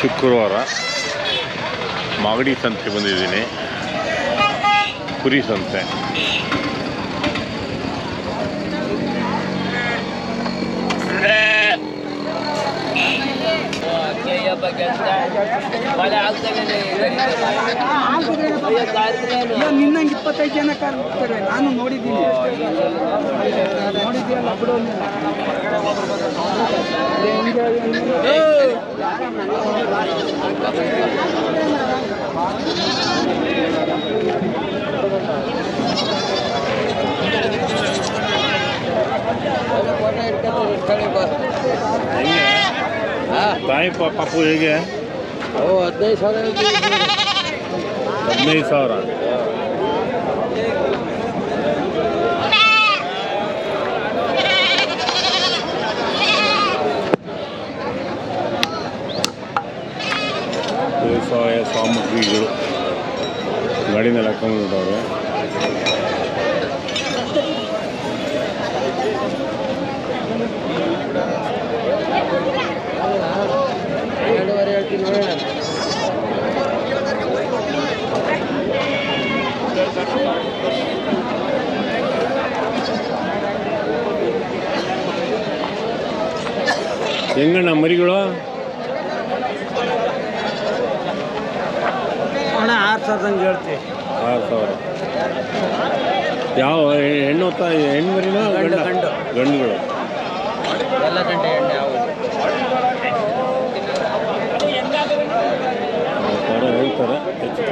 ಶುಕ್ರವಾರ ಮಾಗಡಿ ಸಂತೆ ಬಂದಿದ್ದೀನಿ. ಕುರಿ ಸಂತೆ. ಏನ್ ನಿನ್ನಂಗೆ ಇಪ್ಪತ್ತೈದು ಜನ ಕಾರ್ಮಿಕರು ನಾನು ನೋಡಿದ್ದೀನಿ. ನೋಡಿದ್ದೀಯಲ್ಲ ಹಿಂಗೆ. ಹೆಂಗೆ. ತಾಯಿ ಪ- ಪಾಪು ಹೇಗೆ? ಹದಿನೈದು ಸಾವಿರ ಹದಿನೈದು ಸಾವಿರ. ವ್ಯವಸಾಯ ಸಾಮಗ್ರಿಗಳು. ಗಾಡಿ ಮೇಲೆ ಹಾಕೊಂಡ್ಬಿಟ್ಟವ್ರೆ ಹೆಂಗಣ್ಣ ಮರಿಗಳು? ಅಣ್ಣ ಆರು ಹೇಳ್ತೀವಿ ಆರು ಸಾವಿರ. ಯಾವ ಹೆಣ್ಣು ಹೊತ್ತ ಹೆಣ್ಣು ಮರಿನ ಗಂಡು, ಗಂಡ? ಗಂಡು. ಗಂಡುಗಳು. ಎಲ್ಲ ಗಂಟೆ ಯಾವ ಹೇಳ್ತಾರೆ ಹೆಚ್ಚು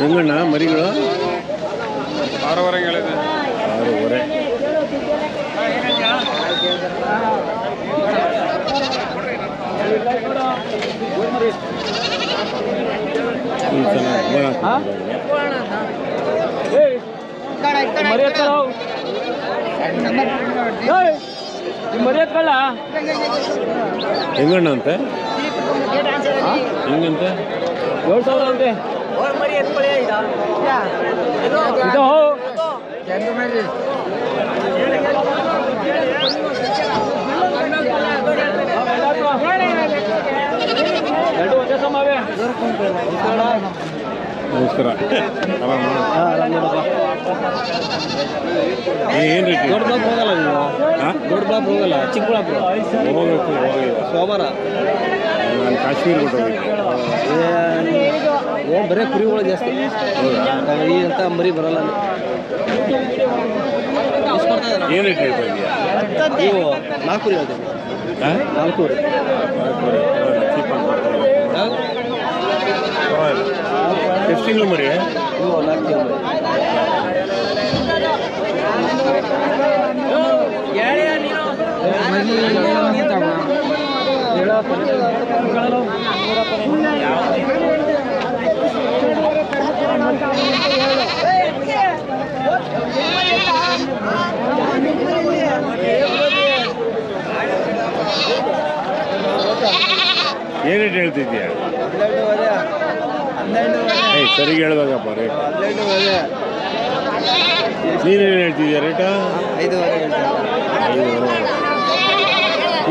ಹೆಂಗಣ್ಣ ಮರಿಗಳು? ಆರೂವರೆ. ಹೇಳಿದೆ ಆರೂವರೆ. ಹೆಂಗಣ್ಣ ಅಂತೆ? ಹೆಂಗಂತೆ? ಏಳು ಸಾವಿರ ಅಂತೆ. ನಮಸ್ಕಾರ. ಏನು ರೇಟ್ ದೊಡ್ಡ ಬ್ಲಾಕ್ ಹೋಗಲ್ಲ ನೀವು? ಹಾಂ? ದೊಡ್ಡ ಬ್ಲಾಕ್ ಹೋಗಲ್ಲ ಚಿಕ್ಕಬಳ್ಳಾಪುರ? ಹೋಗ್ಬೇಕು ಹೋಗಿಲ್ಲ ಸೋಮವಾರ? ನಾನು ಕಾಶ್ಮೀರ ಬಿಟ್ಟು ಏನು ಬರೀ ಕುರಿಗಳು ಜಾಸ್ತಿ? ಈ ಅಂತ ಮರಿ ಬರಲ್ಲ? ಏನು ನೀವು ಎಷ್ಟು ತಿಂಗಳು ಮರಿ? ನೀವು ನಾಲ್ಕು ತಿಂಗಳು ಏನು ರೇಟ್ ಹೇಳ್ತಿದ್ಯಾ? ಸರಿ ಏಯ್ ಸರಿಗೆ ಹೇಳ್ಬೇಕಪ್ಪ ರೇಟ್ ನೀನು ನೀನೇನು ಹೇಳ್ತಿದ್ಯಾ ರೇಟ ಐದುವರೆ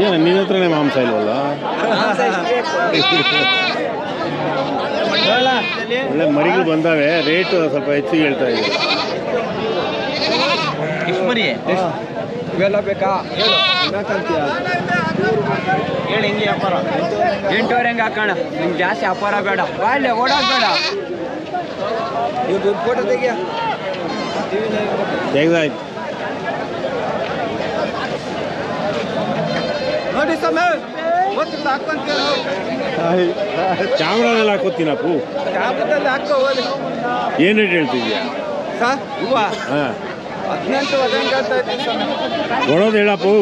ಏನು ನಿನ್ನ ಹತ್ರನೇ ಮಾಂಸ ಇಲ್ವಲ್ಲ? ಒಳ್ಳೆ ಮರಿಗಳು ಬಂದಾವೆ ರೇಟ್ ಸ್ವಲ್ಪ ಹೆಚ್ಚಿಗೆ ಹೇಳ್ತಾ ಇದ್ದೀವಿ ಎಷ್ಟು ಮರಿ? ಇವೆಲ್ಲ ಬೇಕಾ? ಹೇಳು. ಹೆಂಗೆ ವ್ಯಾಪಾರ. ಎಂಟೂವರೆ ಹೆಂಗೆ ಹಾಕೋಣ. ನಿಮ್ಗೆ ಜಾಸ್ತಿ ವ್ಯಾಪಾರ ಬೇಡ. ಬಾಲ್ಯ ಓಡೋದು ಬೇಡ. ನೀವು ಫೋಟೋ ತೆಗಿಯ. ತೆಗ್ದಾಯ್ತು ನೋಡಿ ಸಮಯ ಚಾಮರಾಜಲ್ಲಿ ಹಾಕೋತೀನಪ್ಪು ಕ್ಯಾಬದಲ್ಲಿ ಹಾಕೋ ಏನು ರೇಟ್ ಹೇಳ್ತಿದ್ಯಾ? ಸರ್ ಹೂವ? ಹಾಂ. ಹದಿನೆಂಟು ಹದಿನೆಂಟು ಹೇಳ್ತಾ ಇದ್ದೀನಿ ಸರ್. ಕೊಡೋದು ಹೇಳಪ್ಪು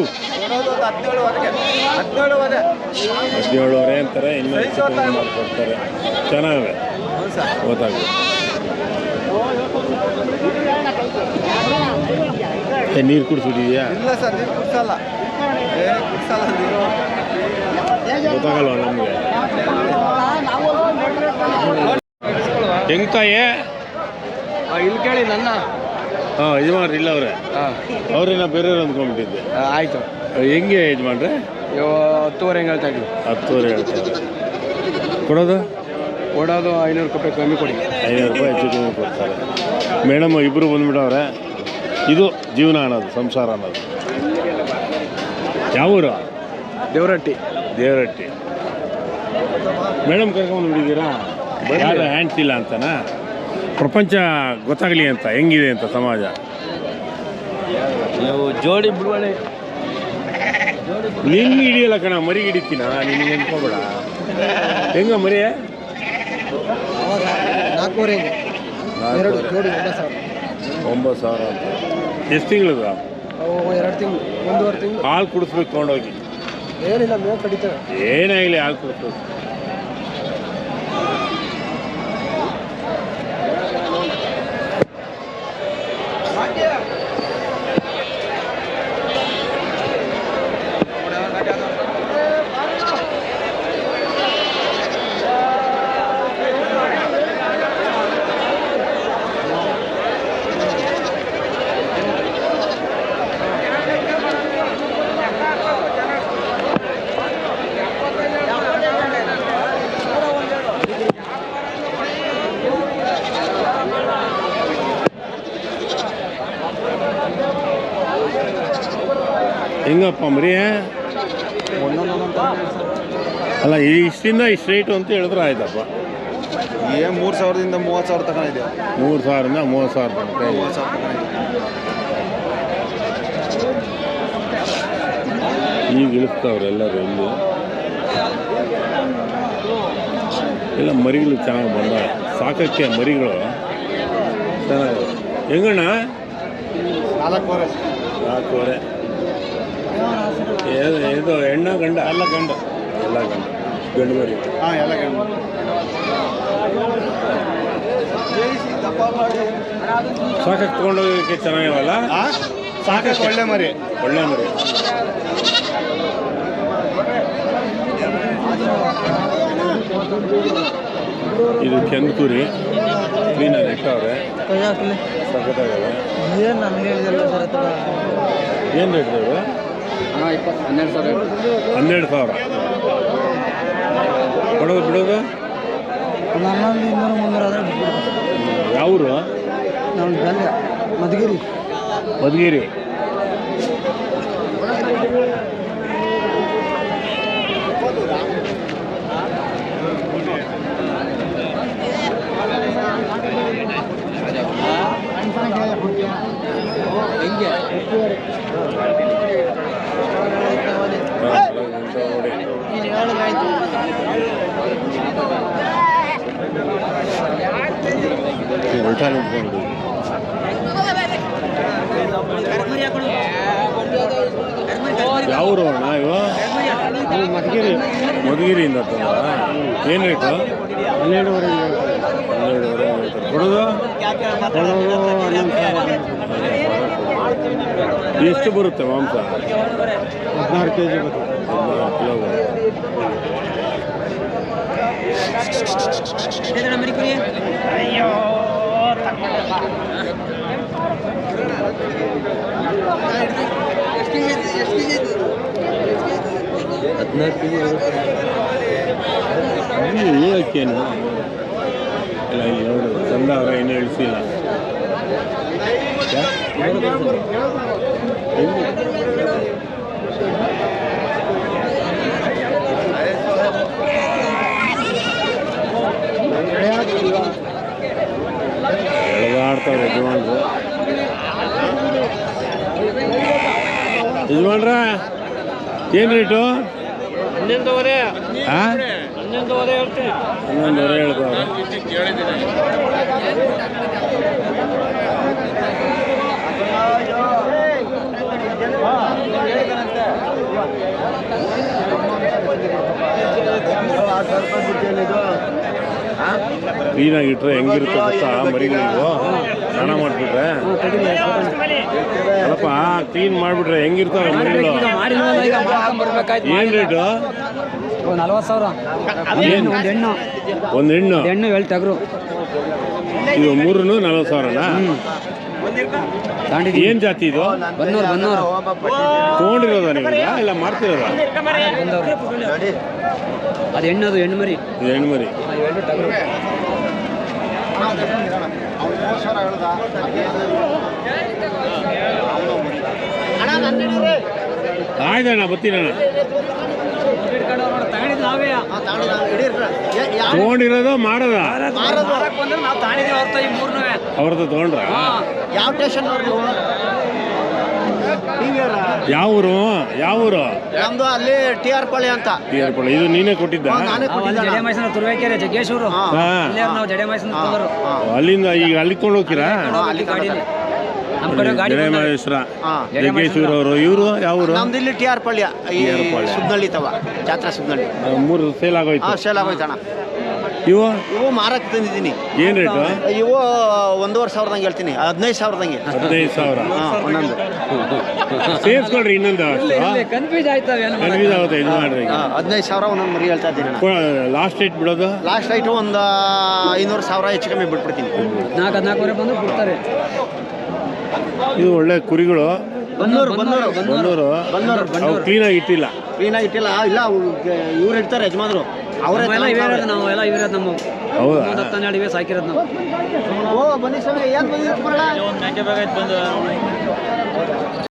ಹದಿನೇಳುವರೆ ಅಂತಾರೆ ಇನ್ನೂ ಚೆನ್ನಾಗಿದೆ ಗೊತ್ತಾಗ ಚೆನ್ನಾಗವೆ. ನೀರು ಕುಡಿಸ್ಬಿಟ್ಟಿದ್ಯಾ? ಇಲ್ಲ ಸರ್ ನೀರು ಕುಡ್ಸಲ್ಲ. ಕುಡ್ಸಲ್ಲ ನೀವು ಗೊತ್ತಾಗಲ್ವಾ ನಮಗೆ? ಹೆಂಗಾಯೆ ತಾಯಿ ಇಲ್ಲಿ ಕೇಳಿ ನನ್ನ? ಹಾಂ ಯಜಮಾನ್ರು ಇಲ್ಲ ಅವರೇ. ಅವ್ರೇನ ಬೇರೆಯವ್ರು ಅಂದ್ಕೊಂಡ್ಬಿಟ್ಟಿದ್ದೆ. ಆಯಿತು. ಹೆಂಗೆ ಯಜಮಾನ್ರೆ? ಹತ್ತುವರೆ ಹೆಂಗೆ ಹೇಳ್ತಾ ಇದ್ವಿ. ಹತ್ತುವರೆ ಹೇಳ್ತಾರೆ ಕೊಡೋದು? ಕೊಡೋದು ಐನೂರು ರೂಪಾಯಿ ಕಮ್ಮಿ ಕೊಡಿ. ಐನೂರು ರೂಪಾಯಿ ಹೆಚ್ಚು ಕಮ್ಮಿ ಕೊಡ್ತಾರೆ. ಮೇಡಮ್ ಇಬ್ಬರು ಬಂದ್ಬಿಟ್ಟವ್ರೆ ಇದು ಜೀವನ ಅನ್ನೋದು ಸಂಸಾರ ಅನ್ನೋದು. ಯಾವ ಊರು? ದೇವರಟ್ಟಿ. ದೇವರಟ್ಟಿ. ಮೇಡಮ್ ಕರ್ಕೊಂಡು ಬಿಡಿದ್ದೀರಾ ಯಾರು ಹ್ಯಾಂಡ್ಸ್ ಇಲ್ಲ ಅಂತನಾ? ಪ್ರಪಂಚ ಗೊತ್ತಾಗಲಿ ಅಂತ ಹೆಂಗಿದೆ ಅಂತ ಸಮಾಜ? ನೀವು ಜೋಡಿ ಬಿಡುವಳೆ. ನಿನ್ನ ಹಿಡಿಯಲ್ಲ ಕಣ ಮರಿ ಹಿಡಿತೀನ? ನಿನಗೆ ಅನ್ಕೋಬೇಡ. ಹೆಂಗ ಮರಿ? ನಾಲ್ಕೂವರೆ. ಒಂಬತ್ತು ಸಾವಿರ. ಅಂತ. ಎಷ್ಟು ತಿಂಗಳದ? ಎರಡು ತಿಂಗಳು ಒಂದೂವರೆ ತಿಂಗಳು. ಹಾಲು ಕುಡಿಸ್ಬೇಕು ತೊಗೊಂಡೋಗಿ. ಏನಿಲ್ಲ ಮೇವು ಕಡಿತೇವೆ. ಏನೇ ಆಗಲಿ ಕುಡಿಸ್ಬೇಕು ಹೆಂಗಪ್ಪ ಮರಿ ಅಲ್ಲ ಇಷ್ಟಿಂದ ಇಷ್ಟು ರೇಟು ಅಂತ ಹೇಳಿದ್ರೆ ಆಯ್ತಪ್ಪ. ಏನು ಮೂರು ಸಾವಿರದಿಂದ ಮೂವತ್ತು ಸಾವಿರ ತಗೊಂಡಿದೆ ಮೂರು ಸಾವಿರದಿಂದ ಮೂವತ್ತು ಸಾವಿರ ತನಕ. ಮೂವತ್ತು ಸಾವಿರ ಈಗ ಇಳಿಸ್ತಾವ್ರೆಲ್ಲರೂ ಇಲ್ಲಿ. ಎಲ್ಲ ಮರಿಗಳು ಚೆನ್ನಾಗಿ ಬಂದ. ಸಾಕಕ್ಕೆ ಮರಿಗಳು ಚೆನ್ನಾಗಿ ಹೆಂಗಣ್ಣ? ನಾಲ್ಕೂವರೆ. ನಾಲ್ಕೂವರೆ. ಏ- ಇದು ಹೆಣ್ಣು ಗಂಡ. ಎಲ್ಲ ಗಂಡು. ಎಲ್ಲ ಗಂಡ. ಗಂಡು ಮರಿ. ಹಾಂ ಎಲ್ಲ ಗಂಡು. ಸಾಕಕ್ಕೆ ತೊಗೊಂಡೋಗೋಕ್ಕೆ ಚೆನ್ನಾಗಿವಲ್ಲ ಸಾಕಷ್ಟು ಒಳ್ಳೆ ಮರಿ. ಒಳ್ಳೆ ಮರಿ. ಇದು ಕೆಂದು ತುರಿ ಕ್ಲೀನಾಗಿ ಇಟ್ಟವ್ರೆ ಸಖತ್ತಾಗವೆ ಏನು ನನಗೆ ಹೇಳಿದಲ್ಲ ಸರ್ ಏನು ರೇಟ್ ಹಾಂ ಇಪ್ಪತ್ತು ಹನ್ನೆರಡು ಸಾವಿರ ಹನ್ನೆರಡು ಸಾವಿರ. ಕೊಡೋದು ಬಿಡೋದು? ನನ್ನೊಂದು ಇನ್ನೂರು ಮುನ್ನೂರು ಆದರೆ ಬಿಟ್ಬಿಡ್ಬೇಕು ಯಾವ ಊರು ನಮ್ಮ ಗಂಡ ಮಧುಗಿರಿ. ಮಧುಗಿರಿ ಹೆಂಗೆ ಹಾ, ನೋಡಿ. ನೀನು ಹೇಳಿದ್ರಾಯ್ತು ಈ ಉಲ್ಟಾ ನಿಂತ್ಕೊಂಡು ಯಾವ ಊರು ಅಣ್ಣ ಇವ ಮಧುಗಿರಿ ಮಧುಗಿರಿಯಿಂದ ತಂದ ಏನು ರೇಟು ಹನ್ನೆರಡುವರೆ ಎಷ್ಟು ಬರುತ್ತೆ ಮಾಂಸ. ಹದಿನಾರು ಕೆ ಜಿ ಹದಿನಾರು ಕಿಲೋ ಬರುತ್ತೆ ಹದಿನಾರು ಕೆ ಜಿ ಇಲ್ಲಿ ಹೇಳಕ್ಕೇನು ಇಲ್ಲ ಇಲ್ಲಿ ಇಳಿಸಿಲ್ಲ ಎಳೆದಾಡ್ತಾವ್ರೆ ಯಜಮಾನ್ರು. ಯಜಮಾನ್ರ ಏನು ರೇಟು ಹನ್ನೊಂದುವರೆ. ಹನ್ನೊಂದುವರೆ ಹೇಳ್ತೀನಿ ಹನ್ನೊಂದುವರೆ ಹೇಳ್ತಾವ್ರೆ ಕ್ಲೀನಾಗಿಟ್ರೆ ಹೆಂಗಿರುತ್ತೆ ಗೊತ್ತಾ ಮರಿಗಳಿಗೂ? ಸ್ನಾನ ಮಾಡಿಬಿಟ್ರೆ? ಅಲ್ಲಪ್ಪ ಕ್ಲೀನ್ ಮಾಡ್ಬಿಟ್ರೆ ಹೆಂಗಿರ್ತಾವೆ ಮರಿಗಳು ಏನು ರೇಟು ನಲ್ವತ್ತು ಸಾವಿರ ಒಂದು ಹೆಣ್ಣು. ಒಂದು ಹೆಣ್ಣು ಹೆಣ್ಣು ತಗ್ರು. ಇದು ಮೂರನ್ನು ನಲ್ವತ್ತು ಸಾವಿರ ಏನ್ ಏನು ಜಾತಿ ಇದು? ಬನ್ನೂರು ಬನ್ನೂರು. ತೊಗೊಂಡಿರೋದ ನೀವು ಇಲ್ಲ ಬಂದವ್ರು. ಅದು ಹೆಣ್ಣು ಮರಿ ಇದು ಹೆಣ್ಮರಿ ಇವೆರಡು ಟಗರು ಆಯ್ತಣ್ಣ ಬರ್ತೀನಣ್ಣ. ತಗೊಂಡಿರೋದು ಮಾಡದ? ಅವ್ರದ್ದು ತಗೊಂಡ್ರ? ಯಾವ ಸ್ಟೇಷನ್ ಯಾವ ಊರು? ಯಾವ ಊರು? ನಮ್ದು ಅಲ್ಲಿ ಟಿ ಆರ್ ಪಳ್ಳಿ ಅಂತ. ಟಿ ಇದು ನೀನೇ ಕೊಟ್ಟಿದ್ದ? ನಾನೇ ಕೊಟ್ಟಿದ್ದೆ ಜಡೆ ಮೈಸೂರು ತುರುವೇಕೆರೆ ಜಗ್ಗೇಶ್ವರು. ಹಾ. ಹಾ. ಇಲ್ಲೇ ನಾವು ಜಡೆ ಮೈಸೂರು ತಂದರು ಅಲ್ಲಿಂದ ಈಗ ಅಲ್ಲಿ ಕೊಂಡು ಹೋಗ್ತೀರಾ ಅಲ್ಲಿ ನಮ್ಮ ಕಡೆ ಗಾಡಿ ಬಂದವೆ. ಜಡೇಮಹೇಶ್ವರ ಜಗ್ಗೇಶ್ವರ ಅವರು. ಇವರು ಯಾವ ಊರು? ನಮ್ದು ಇಲ್ಲಿ ಟಿ ಆರ್ ಪಳ್ಳಿ. ಈ TR ಪಳ್ಳಿ. ಸುಬ್ನಳ್ಳಿ ತವ. ಜಾತ್ರಾ ಸುಬ್ನಳ್ಳಿ ಮೂರು ಸೇಲ್ ಹಾ ಆಗೋಯ್ತು ಸೇಲ್ ಆಗೋಯ್ತಣ್ಣ. ಇವು? ಇವು ಮಾರಕ್ಕೆ ತಂದಿದ್ದೀನಿ. ಏನು ರೇಟು? ಇವು ಒಂದೂವರೆ ಸಾವಿರದಂಗೆ ಹೇಳ್ತೀನಿ. ಹದಿನೈದು ಸಾವಿರದಂಗೆ. ಹದಿನೈದು ಸಾವಿರ. ಹಾ ಒಂದೊಂದು. ಸೇರಿಸ್ಕೊಳ್ರಿ ಇನ್ನೊಂದು ಅಷ್ಟು. ಕನ್ಫ್ಯೂಸ್ ಆಯ್ತಾವೆ ಏನು ಕನ್ಫ್ಯೂಸ್ ಆಗುತ್ತೆ ಇದು ಮಾಡ್ರಿ ಹಾ, ಹದಿನೈದು ಸಾವಿರ ಒಂದೊಂದು ಮರಿ ಹೇಳ್ತಾ ಇದ್ದೀನಿ ಲಾಸ್ಟ್ ರೇಟ್ ಬಿಡೋದು? ಲಾಸ್ಟ್ ರೈಟು ಒಂದು ಐನೂರು ಸಾವಿರ ಹೆಚ್ಚು ಕಮ್ಮಿ ಬಿಟ್ಬಿಡ್ತೀನಿ. ಹದಿನಾಲ್ಕು ಹದಿನಾಲ್ಕುವರೆ ಬಂದು ಬಿಡ್ತಾರೆ. ಇದು ಒಳ್ಳೆ ಕುರಿಗಳು. ಬನ್ನೂರು ಬನ್ನೂರು ಬನ್ನೂರು ಬನ್ನೂರು. ಕ್ಲೀನಾಗಿ ಇಟ್ಟಿಲ್ಲ. ಕ್ಲೀನಾಗಿ ಇಟ್ಟಿಲ್ಲ. ಇಲ್ಲ ಇವ್ರು ಇಡ್ತಾರೆ ಯಜಮಾನ್ರು. ಅವರೇ ಎಲ್ಲ ಇವೇ ಇರೋದು ನಾವು ಎಲ್ಲ ಇವೇ ಇರೋದು ನಮ್ಮ ಹೌದಾ? ಒಂದು ಹತ್ತು ಹನ್ನೆರಡು ಇವೇ ಸಾಕಿರೋದು ನಾವು. ಓ ಬನ್ನಿ ಸ್ವಾಮಿ ಏನು ಬಂದಿರೋ